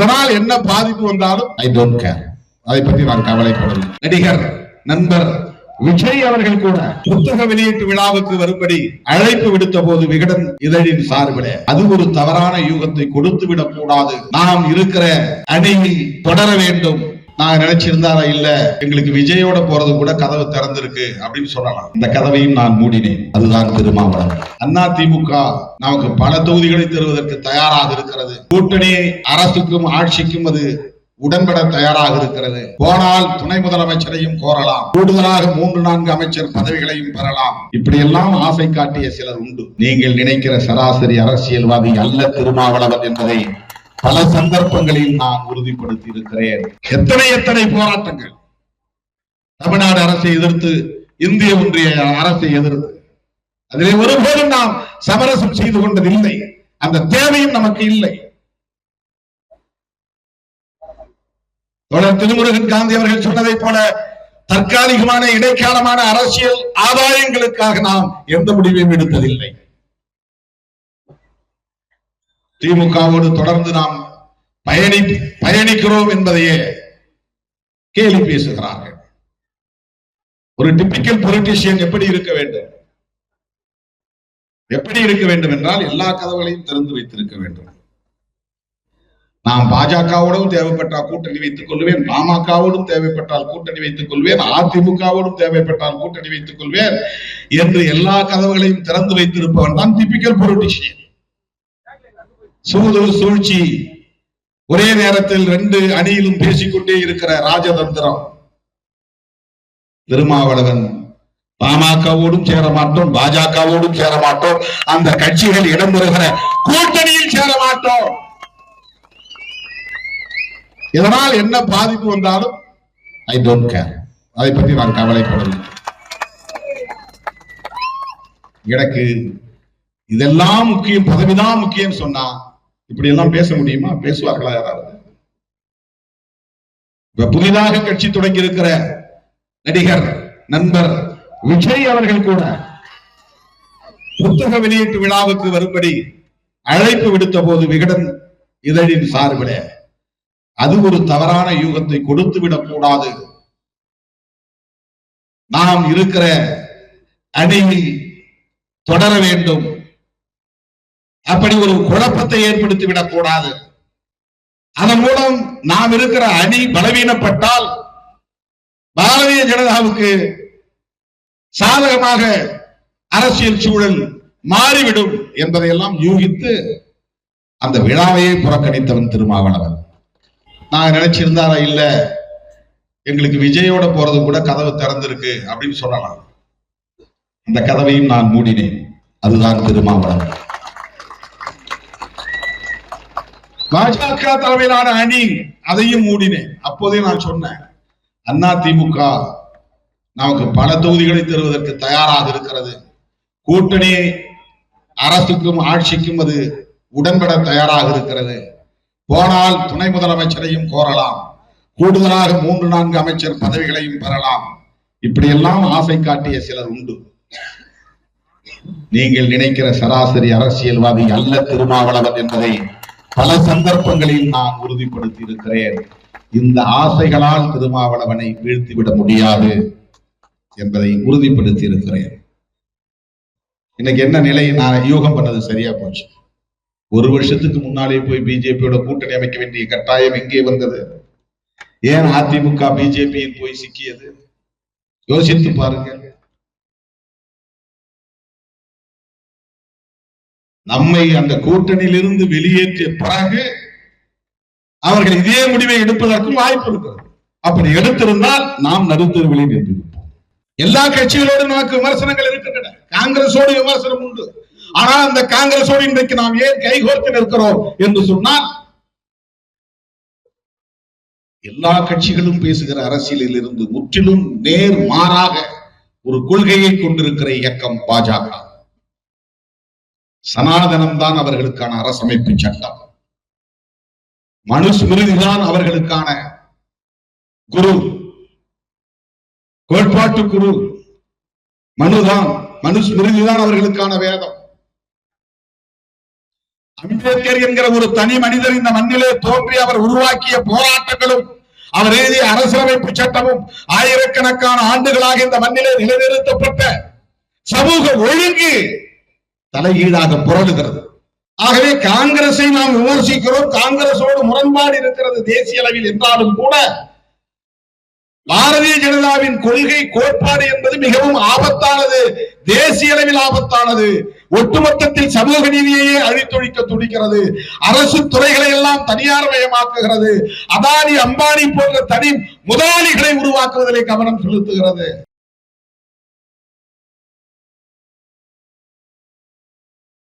இதனால் என்ன பாதிப்பு வந்தாலும் ஐ டோன்ட் கேர் அதை பத்தி நான் கவலைப்படவில்லை. நடிகர் நண்பர் விஜய் அவர்கள் கூட புத்தக வெளியீட்டு விழாவுக்கு வரும்படி அழைப்பு விடுத்த போது விகடன் இதழின் சார்பிலே அது ஒரு தவறான யூகத்தை கொடுத்து விடக் கூடாது. நாம் இருக்கிற அணியை தொடர வேண்டும். நான் நினைச்சிருந்தாரா இல்ல? எங்களுக்கு விஜயோட போறது கூட கதவு திறந்திருக்கு அப்படின்னு சொல்லலாம் இந்த கதவையும் நான் மூடினேன். அதுதான் திருமாவளவன். அண்ணா திமுக நமக்கு பல தொகுதிகளை தருவதற்கு தயாராக இருக்கிறது. கூட்டணி அரசுக்கும் ஆட்சிக்கும் அது உடன்பட தயாராக இருக்கிறது. போனால் துணை முதலமைச்சரையும் கோரலாம். கூடுதலாக மூன்று நான்கு அமைச்சர் பதவிகளையும் பெறலாம். இப்படியெல்லாம் ஆசை காட்டிய சிலர் உண்டு. நீங்கள் நினைக்கிற சராசரி அரசியல்வாதி அல்ல திருமாவளவன் என்பதை பல சந்தர்ப்பங்களில் நான் உறுதிப்படுத்தி இருக்கிறேன் எத்தனை எத்தனை போராட்டங்கள் தமிழ்நாடு அரசை எதிர்த்து இந்திய ஒன்றிய அரசை எதிர்த்து. அதிலே ஒருபோதும் நாம் சமரசம் செய்து கொண்டதில்லை. அந்த தேவையும் நமக்கு இல்லை. தோழர் திருமுருகன் காந்தி அவர்கள் சொன்னதை போல தற்காலிகமான இடைக்காலமான அரசியல் ஆதாயங்களுக்காக நாம் எந்த முடிவையும் எடுத்ததில்லை. திமுகவோடு தொடர்ந்து நாம் பயணி பயணிக்கிறோம் என்பதையே கேலி பேசுகிறார்கள். ஒரு டிபிக்கல் பொலிட்டிஷியன் எப்படி இருக்க வேண்டும்? எப்படி இருக்க வேண்டும் என்றால் எல்லா கதவுகளையும் திறந்து வைத்திருக்க வேண்டும். நாம் பாஜகவோடும் தேவைப்பட்டால் கூட்டணி வைத்துக் கொள்வேன் பாமகவோடும் தேவைப்பட்டால் கூட்டணி வைத்துக் கொள்வேன் அதிமுகவோடும் தேவைப்பட்டால் கூட்டணி வைத்துக் கொள்வேன் என்று எல்லா கதவுகளையும் திறந்து வைத்திருப்பவன் தான் டிபிக்கல் பொலிட்டிஷியன் சூது சூழ்ச்சி. ஒரே நேரத்தில் ரெண்டு அணியிலும் பேசிக்கொண்டே இருக்கிற ராஜதந்திரம். திருமாவளவன் பாமகவோடும் சேர மாட்டோம் பாஜகவோடும் சேர மாட்டோம் அந்த கட்சிகள் இடம்பெறுகிற கூட்டணியில் சேர மாட்டோம் இதனால் என்ன பாதிப்பு வந்தாலும் ஐ டோன்ட் கேர் அதை பத்தி நான் கவலைப்படவில்லை. எனக்கு இதெல்லாம் முக்கியம் பதவிதான் முக்கியம் சொன்னா இப்படி எல்லாம் பேச முடியுமா? பேசுவார்களா யாராவது? இப்ப புதிதாக கட்சி தொடங்கி இருக்கிற நடிகர் நண்பர் விஜய் அவர்கள் கூட புத்தக வெளியீட்டு விழாவுக்கு வரும்படி அழைப்பு விடுத்த போது விகடன் இதழின் சார்பிலே அது ஒரு தவறான யூகத்தை கொடுத்து விடக் கூடாது நாம் இருக்கிற அணியில் தொடர வேண்டும். அப்படி ஒரு குழப்பத்தை ஏற்படுத்தி விடக் கூடாது அதன் மூலம் நாம் இருக்கிற அணி பலவீனப்பட்டால் பாரதிய ஜனதாவுக்கு சாதகமாக அரசியல் சூழல் மாறிவிடும் என்பதையெல்லாம் யூகித்து அந்த விழாவையே புறக்கணித்தவன் திருமாவளவன். நான் நினைச்சிருந்தாரா? இல்ல. எங்களுக்கு விஜயோட போறது கூட கதவு திறந்திருக்கு அப்படின்னு சொல்லலாம் அந்த கதவையும் நான் மூடினேன். அதுதான் திருமாவளவன். பாஜக தலைமையிலான அணி அதையும் மூடினேன். அப்போதே நான் சொன்னேன் அண்ணா திமுக நமக்கு பல தொகுதிகளை தருவதற்கு தயாராக இருக்கிறது. கூட்டணி அரசுக்கும் ஆட்சிக்கும் அது உடன்பட தயாராக இருக்கிறது. போனால் துணை முதலமைச்சரையும் கோரலாம். கூடுதலாக மூன்று நான்கு அமைச்சர் பதவிகளையும் பெறலாம். இப்படியெல்லாம் ஆசை காட்டிய சிலர் உண்டு. நீங்கள் நினைக்கிற சராசரி அரசியல்வாதி அல்ல திருமாவளவன் என்பதை பல சந்தர்ப்பங்களில் நான் உறுதிப்படுத்தி இருக்கிறேன் இந்த ஆசைகளால் திருமாவளவனை வீழ்த்திவிட முடியாது என்பதை உறுதிப்படுத்தி இருக்கிறேன் இன்னைக்கு என்ன நிலை? நான் யூகம் பண்ணது சரியா போச்சு. ஒரு வருஷத்துக்கு முன்னாலே போய் பிஜேபியோட கூட்டணி அமைக்க வேண்டிய கட்டாயம் எங்கே வந்தது? ஏன் அதிமுக பிஜேபியில் போய் சிக்கியது? யோசித்து பாருங்க. நம்மை அந்த கூட்டணியிலிருந்து வெளியேற்றிய பிறகு அவர்கள் இதே முடிவை எடுப்பதற்கும் வாய்ப்பு இருக்கிறது. அப்படி எடுத்திருந்தால் நாம் நடுத்தருவில் நின்றிருப்போம் எல்லா கட்சிகளோடு நமக்கு விமர்சனங்கள் இருக்கின்றன. காங்கிரஸோடு விமர்சனம் உண்டு. ஆனால் அந்த காங்கிரஸோடு இன்றைக்கு நாம் ஏன் கைகோர்த்து நிற்கிறோம் என்று சொன்னால் எல்லா கட்சிகளும் பேசுகிற அரசியலில் இருந்து முற்றிலும் நேர் மாறாக ஒரு கொள்கையை கொண்டிருக்கிற இயக்கம் பாஜக. சனாதனம் தான் அவர்களுக்கான அரசமைப்பு சட்டம். மனுஸ்மிருதி தான் அவர்களுக்கான குரு. கோட்பாட்டு குரு. மனுதான் மனுஸ்மிருதி தான் அவர்களுக்கான வேதம். அம்பேத்கர் என்கிற ஒரு தனி மனிதர் இந்த மண்ணிலே தோன்றி அவர் உருவாக்கிய போராட்டங்களும் அவர் எழுதிய அரசியலமைப்பு சட்டமும் ஆயிரக்கணக்கான ஆண்டுகளாக இந்த மண்ணிலே நிலைநிறுத்தப்பட்ட சமூக ஒழுங்கு தலைகீழாக புரளுகிறது. ஆகவே காங்கிரஸை நாம் விமர்சிக்கிறோம். காங்கிரஸோடு முரண்பாடு இருக்கிறது தேசிய அளவில் என்றாலும் கூட பாரதிய ஜனதாவின் கொள்கை கோட்பாடு என்பது மிகவும் ஆபத்தானது. தேசிய அளவில் ஆபத்தானது. ஒட்டுமொத்தத்தில் சமூக நீதியையே அழித்தொழிக்க துடிக்கிறது. அரசு துறைகளை எல்லாம் தனியார் மயமாக்குகிறது. அதானி அம்பானி போன்ற தனி முதலாளிகளை உருவாக்குவதிலே கவனம் செலுத்துகிறது.